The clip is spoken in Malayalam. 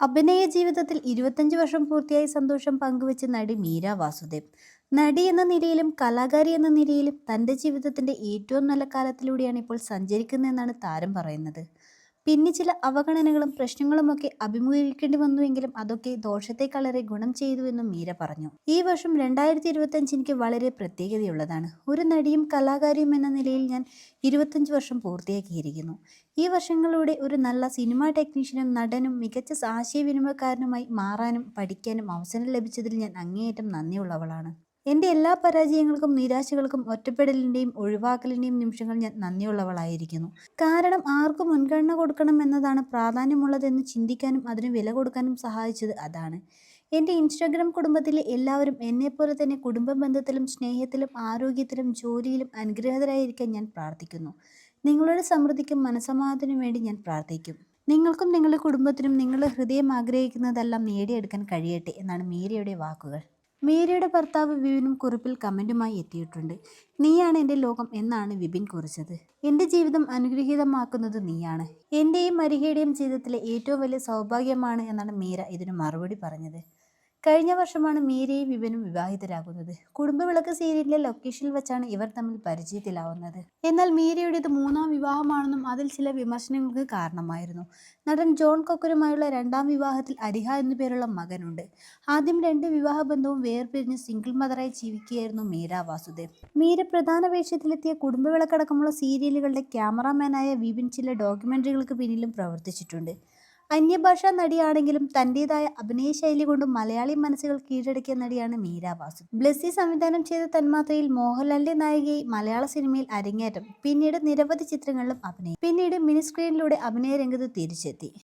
അഭിനയ ജീവിതത്തിൽ ഇരുപത്തഞ്ച് വർഷം പൂർത്തിയായ സന്തോഷം പങ്കുവെച്ച് നടി മീര വാസുദേവ്. നടി എന്ന നിലയിലും കലാകാരി എന്ന നിലയിലും തന്റെ ജീവിതത്തിന്റെ ഏറ്റവും നല്ല കാലത്തിലൂടെയാണ് ഇപ്പോൾ സഞ്ചരിക്കുന്നതെന്നാണ് താരം പറയുന്നത്. പിന്നെ ചില അവഗണനകളും പ്രശ്നങ്ങളുമൊക്കെ അഭിമുഖീകരിക്കേണ്ടി വന്നുവെങ്കിലും അതൊക്കെ ദോഷത്തെക്കാളേറെ ഗുണം ചെയ്തുവെന്നും മീര പറഞ്ഞു. ഈ വർഷം രണ്ടായിരത്തി ഇരുപത്തഞ്ച് എനിക്ക് വളരെ പ്രത്യേകതയുള്ളതാണ്. ഒരു നടിയും കലാകാരിയും എന്ന നിലയിൽ ഞാൻ ഇരുപത്തഞ്ച് വർഷം പൂർത്തിയാക്കിയിരിക്കുന്നു. ഈ വർഷങ്ങളിലൂടെ ഒരു നല്ല സിനിമാ ടെക്നീഷ്യനും നടനും മികച്ച ആശയവിനിമയക്കാരനുമായി മാറാനും പഠിക്കാനും അവസരം ലഭിച്ചതിൽ ഞാൻ അങ്ങേയറ്റം നന്ദിയുള്ളവളാണ്. എന്റെ എല്ലാ പരാജയങ്ങൾക്കും നിരാശകൾക്കും ഒറ്റപ്പെടലിന്റെയും ഒഴിവാക്കലിന്റെയും നിമിഷങ്ങൾ ഞാൻ നന്ദിയുള്ളവളായിരിക്കുന്നു. കാരണം ആർക്കും മുൻഗണന കൊടുക്കണം എന്നതാണ് പ്രാധാന്യമുള്ളതെന്ന് ചിന്തിക്കാനും അതിന് വില കൊടുക്കാനും സഹായിച്ചത് അതാണ്. എന്റെ ഇൻസ്റ്റാഗ്രാം കുടുംബത്തിലെ എല്ലാവരും എന്നെപ്പോലെ തന്നെ കുടുംബ ബന്ധത്തിലും സ്നേഹത്തിലും ആരോഗ്യത്തിലും ജോലിയിലും അനുഗ്രഹതരായിരിക്കാൻ ഞാൻ പ്രാർത്ഥിക്കുന്നു. നിങ്ങളുടെ സമൃദ്ധിക്കും മനസമാധാനത്തിനും വേണ്ടി ഞാൻ പ്രാർത്ഥിക്കും. നിങ്ങൾക്കും നിങ്ങളുടെ കുടുംബത്തിനും നിങ്ങളുടെ ഹൃദയം ആഗ്രഹിക്കുന്നതെല്ലാം നേടിയെടുക്കാൻ കഴിയട്ടെ എന്നാണ് മീരയുടെ വാക്കുകൾ. മീരയുടെ ഭർത്താവ് വിപിനും കുറിപ്പിൽ കമന്റുമായി എത്തിയിട്ടുണ്ട്. നീയാണ് എന്റെ ലോകം എന്നാണ് വിപിൻ കുറിച്ചത്. എന്റെ ജീവിതം അനുഗ്രഹീതമാക്കുന്നത് നീയാണ്. എന്റെയും മരികയുടെയും ജീവിതത്തിലെ ഏറ്റവും വലിയ സൗഭാഗ്യമാണ് എന്നാണ് മീര ഇതിന് മറുപടി പറഞ്ഞത്. കഴിഞ്ഞ വർഷമാണ് മീരയും വിപനും വിവാഹിതരാകുന്നത്. കുടുംബവിളക്ക് സീരിയലിലെ ലൊക്കേഷനിൽ വെച്ചാണ് ഇവർ തമ്മിൽ പരിചയത്തിലാവുന്നത്. എന്നാൽ മീരയുടേത് മൂന്നാം വിവാഹമാണെന്നും അതിൽ ചില വിമർശനങ്ങൾക്ക് കാരണമായിരുന്നു. നടൻ ജോൺ കൊക്കറുമായുള്ള രണ്ടാം വിവാഹത്തിൽ അരിഹ എന്നു പേരുള്ള മകനുണ്ട്. ആദ്യം രണ്ട് വിവാഹബന്ധവും വേർപിരിഞ്ഞ് സിംഗിൾ മദറായി ജീവിക്കുകയായിരുന്നു മീര വാസുദേവ് മീര പ്രധാന വേഷത്തിലെത്തിയ കുടുംബവിളക്കടക്കമുള്ള സീരിയലുകളുടെ ക്യാമറാമാനായ വിപിൻ ചില ഡോക്യുമെന്ററികൾക്ക് പിന്നിലും പ്രവർത്തിച്ചിട്ടുണ്ട്. അന്യഭാഷാ നടിയാണെങ്കിലും തന്റേതായ അഭിനയ ശൈലി കൊണ്ട് മലയാളി മനസ്സുകൾ കീഴടക്കിയ നടിയാണ് മീര വാസു. ബ്ലെസ്സി സംവിധാനം ചെയ്ത തന്മാത്രയിൽ മോഹൻലാലിന്റെ നായികയായി മലയാള സിനിമയിൽ അരങ്ങേറ്റം പിന്നീട് നിരവധി ചിത്രങ്ങളിലും അഭിനയം പിന്നീട് മിനി സ്ക്രീനിലൂടെ അഭിനയ രംഗത്ത് തിരിച്ചെത്തി.